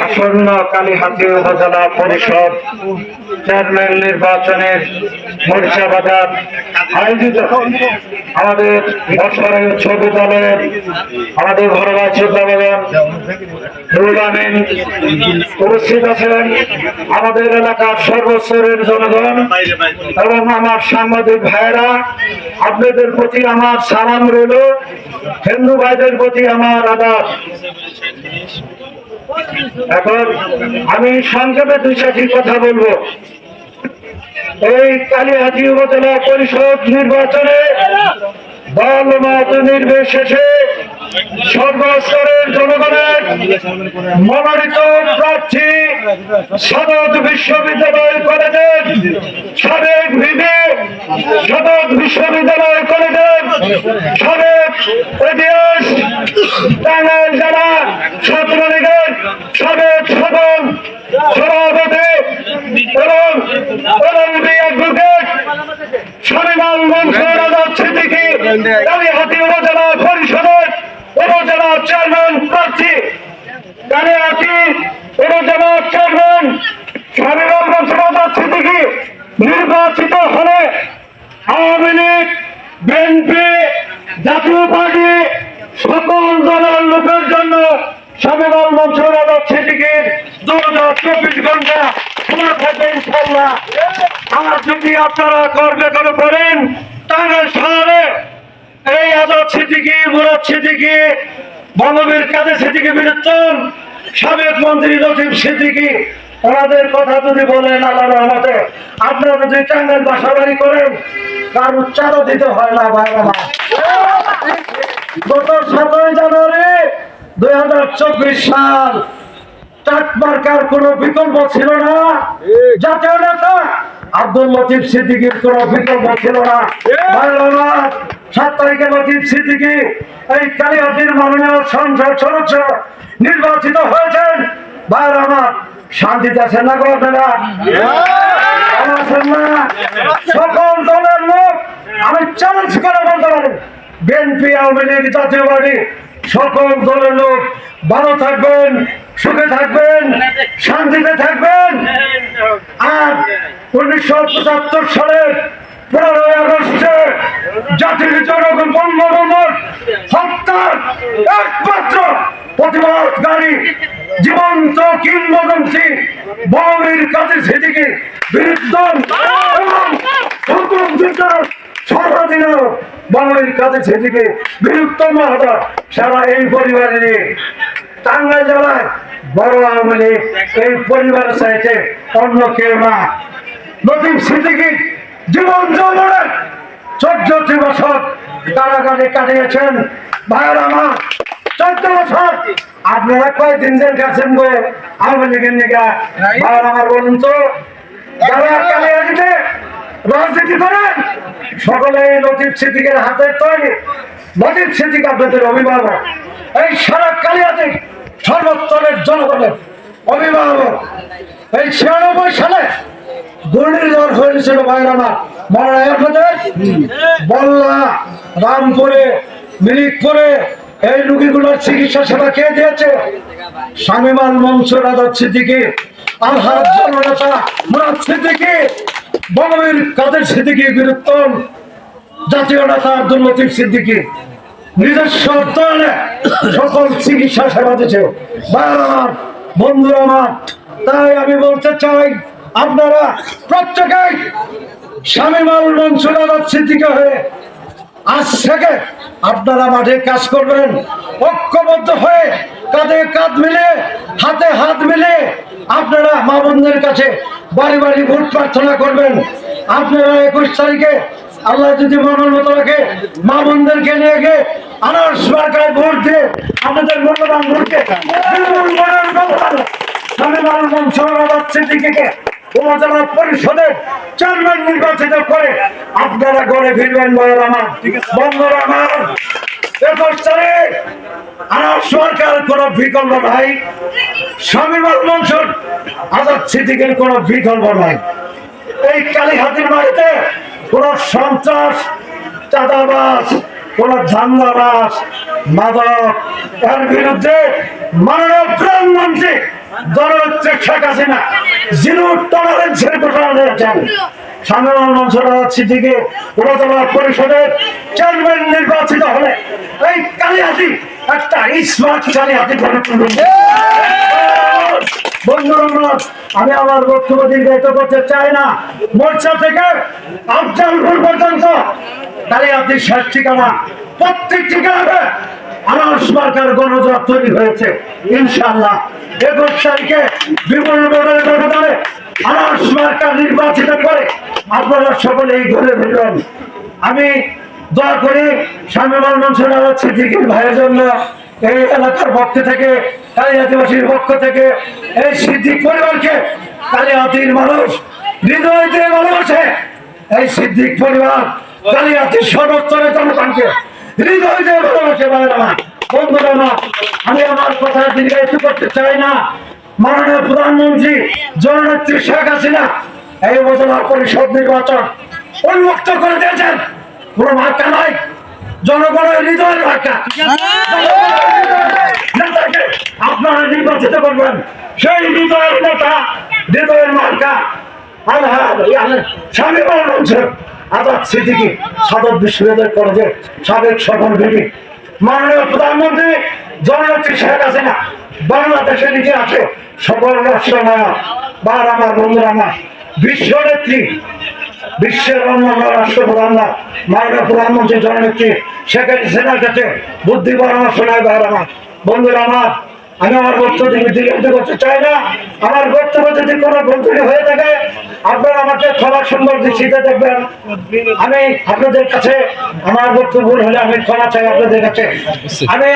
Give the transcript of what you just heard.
আসন্ন কালীহাতি উপজেলা পরিষদ চেয়ারম্যান নির্বাচনের মরিচাবাজার আয়োজিত। আমাদের বছরের ছবি দলের আমাদের চিন্তাবাগান নুরুল উপস্থিত আছেন। আমাদের এলাকার সর্বস্তরের জনগণ এবং আমার সাংবাদিক ভাইরা আপনাদের প্রতি আমার সালাম রইল। হিন্দু ভাইদের প্রতি আমার আদাব। এখন আমি সংক্ষেপে দুই চারটি কথা বলব। এই কালীহাতি উপজেলা পরিষদ নির্বাচনে দল মত নির্বিশেষে সর্বস্তরের জনগণের মনোনীত প্রার্থী সদত বিশ্ববিদ্যালয় কলেজের সাবেক ভিপি সদত বিশ্ববিদ্যালয় কলেজের সাবেক ইতিহাস টাঙ্গাইল শনিলাল মনসুর আজাদ সিদ্দিকী কালীহাতি উপজেলা পরিষদের উপজেলা চেয়ারম্যান প্রার্থী। কালীহাতি উপজেলা চেয়ারম্যান মনসুর আজাদ সিদ্দিকী নির্বাচিত হলে আওয়ামী লীগ, বিএনপি, জাতীয় পার্টি সকল দলের লোকের জন্য স্বামীলাল মনসুর আজাদ সিদ্দিকীর দু হাজার চব্বিশ ঘণ্টা খোলা থাকবে ইনশাল্লাহ আর যদি আপনারা গর্বে করে পড়েন টাঙ্গাইল শহরে এই আজাদ সিদ্দিকী, মুরাদ সিদ্দিকী বঙ্গবীর কাদের সিদ্দিকী বীরত্তম সাবেক মন্ত্রী লতিফ সিদ্দিকী, ওনাদের কথা যদি বলেন আল্লাহ রহমতে। আপনারা যদি টাঙ্গাইল বাসা করেন, তার উচ্চারও দিতে হয় না ভাইরা গত সতেরোই জানুয়ারি দুই হাজার চব্বিশ সাল চাট মার্কার কোন বিকল্প ছিল না। জাতীয় নেতা আব্দুল লতিফ সিদ্দিকির কোন বিকল্প ছিল না। সাত তারিখে লতিফ সিদ্দিকি এই কালিহাতির মাননীয় সংসদ সদস্য নির্বাচিত হয়েছেন। ভাইরা আমার শান্তিতে আছেন না গো আপনারা? ভালো আছেন না? সকল দলের লোক আমি চ্যালেঞ্জ করে বলতে পারি বিএনপি আওয়ামী লীগ জাতীয় পার্টি সকল দলের লোক ভালো থাকবেন। সুখে থাকবেন, শান্তিতে থাকবেন। আর উনিশশো পঁচাত্তর সালের পনেরোই আগস্টে জাতির জনক বঙ্গবন্ধুর হত্যার একমাত্র প্রতিবাদকারী জীবন্ত কিংবদন্তি বঙ্গবীর কাজে সেদিকে বিরুদ্ধ এবং হুকুম দিতার সর্বদিনও বঙ্গবীর কাজে সেদিকে বিরুদ্ধ মহতা সারা এই পরিবারে নিয়ে টাঙ্গাইল জেলায় বড় আওয়ামী লীগ এই পরিবারের চাইতে অন্য কেউ না। লতিফ সিদ্দিকী জীবন যৌবনের চোদ্দটি বছর কারাগারে কাটিয়েছেন। ভাইয়ের আমার চোদ্দ বছর। আপনারা কয়দিন দিন গেছেন গো আওয়ামী লীগের নিকা? ভাইয়ের আমার বলুন তো, যারা কালিয়াজিতে রাজনীতি করেন সকলে লতিফ সিদ্দিকের হাতের তৈরি। লতিফ সিদ্দিক আপনাদের অভিভাবক। এই সারা কালিয়াতে সর্বস্তরের জনগণের অভিভাবক। এই ছিয়ানব্বই সালে ঘূর্ণিঝড় হয়েছিল আমার মরার মধ্যে বল্লা, রামপুরে, মিরিকপুরে এই রুগীগুলোর চিকিৎসা সেবা কে দিয়েছে? স্বামীমান মনসুর আজাদ সিদ্দিকি আলহাদ জননেতা মুরাদ সিদ্দিকি বঙ্গবীর কাদের সিদ্দিকি বীরুত্তম জাতীয় নেতা আব্দুল লতিফ সিদ্দিকি। নিজস্ব সকল চিকিৎসা আমার তাই আমি বলতে চাই, আপনারা প্রত্যেকেই হয়ে আপনারা মাঠে কাজ করবেন। ঐক্যবদ্ধ হয়ে কাঁধে কাঁধ মিলে হাতে হাত মিলে আপনারা মা বোনদের কাছে বাড়ি বাড়ি ভোট প্রার্থনা করবেন। আপনারা একুশ তারিখে আল্লাহ যদি মনের মতো রাখে, মা বোনদেরকে নিয়ে গিয়ে আনারস মার্কায় ভোট দিয়ে আপনাদের মূল্যবান ভোটকে করে ফিরবেন সরকার বিকল্প নাই। আজাদ সিদ্দিকের কোন বিকল্প নাই। এই কালীহাতির বাড়িতে কোন সন্ত্রাস চাঁদাবাস কোন ধান্দাবাস মাদক বিরুদ্ধে মাননীয় সাধারণ উপজেলা পরিষদের চেয়ারম্যান নির্বাচিত হলে এই কালিহাতি, একটা স্মার্ট কালিহাতি আমি আমার বক্তব্য দীর্ঘায়িত করতে চাই না। মোর্চা থেকে আফজালপুর পর্যন্ত তাহলে আপনি শেষ ঠিকানা। প্রত্যেক ঠিকানাতে আনাস মার্কার গণজোয়ার তৈরি হয়েছে ইনশাল্লাহ একুশ তারিখে ব্যবধানে আনাস মার্কার নির্বাচিত করে আপনারা সকলেই ঘুরে ফিরবেন। আমি দয়া করি স্বামী মনসুর সিদ্দিকির ভাইয়ের জন্য এই এলাকার পক্ষ থেকে কালিয়াতিবাসীর পক্ষ থেকে এই সিদ্দিক পরিবারকে কালিয়াতির মানুষ হৃদয় দিয়ে ভালোবাসে। এই সিদ্দিক পরিবার কালিয়াতির সর্বোত্তরে জনগণকে হৃদয় দিয়ে ভালোবাসে আমার। বন্ধুরা আমার আমি আমার কথা দীর্ঘায়িত করতে চাই না। মাননীয় প্রধানমন্ত্রী জননেত্রী শেখ হাসিনা এই উপজেলা পরিষদ নির্বাচন উন্মুক্ত করে দিয়েছেন। কোনো মার্কা নাই। জনগণের হৃদয়ের মার্কা। আপনারা নির্বাচিত করবেন। সেই হৃদয়ের নেতা হৃদয়ের মার্কা বাংলাদেশের বিশ্ব বিশ্বের অন্যান্য রাষ্ট্রপ্রধানরা, মাননীয় প্রধানমন্ত্রী, জননেত্রী, শেখ হাসিনার কাছে বুদ্ধি পরামর্শ নেয় ভাইয়ের আমার বন্ধুরা আমার, আমি আমার বক্তব্য দীর্ঘায়িত করতে চাই না, আমার বক্তব্য যদি কোনো ভুল হয়ে থাকে, আপনারা আমাকে ক্ষমা সুন্দর শিখে দেখবেন। আমি আপনাদের কাছে, আমার বক্তব্য ভুল হলে আমি ক্ষমা চাই আপনাদের কাছে। আমি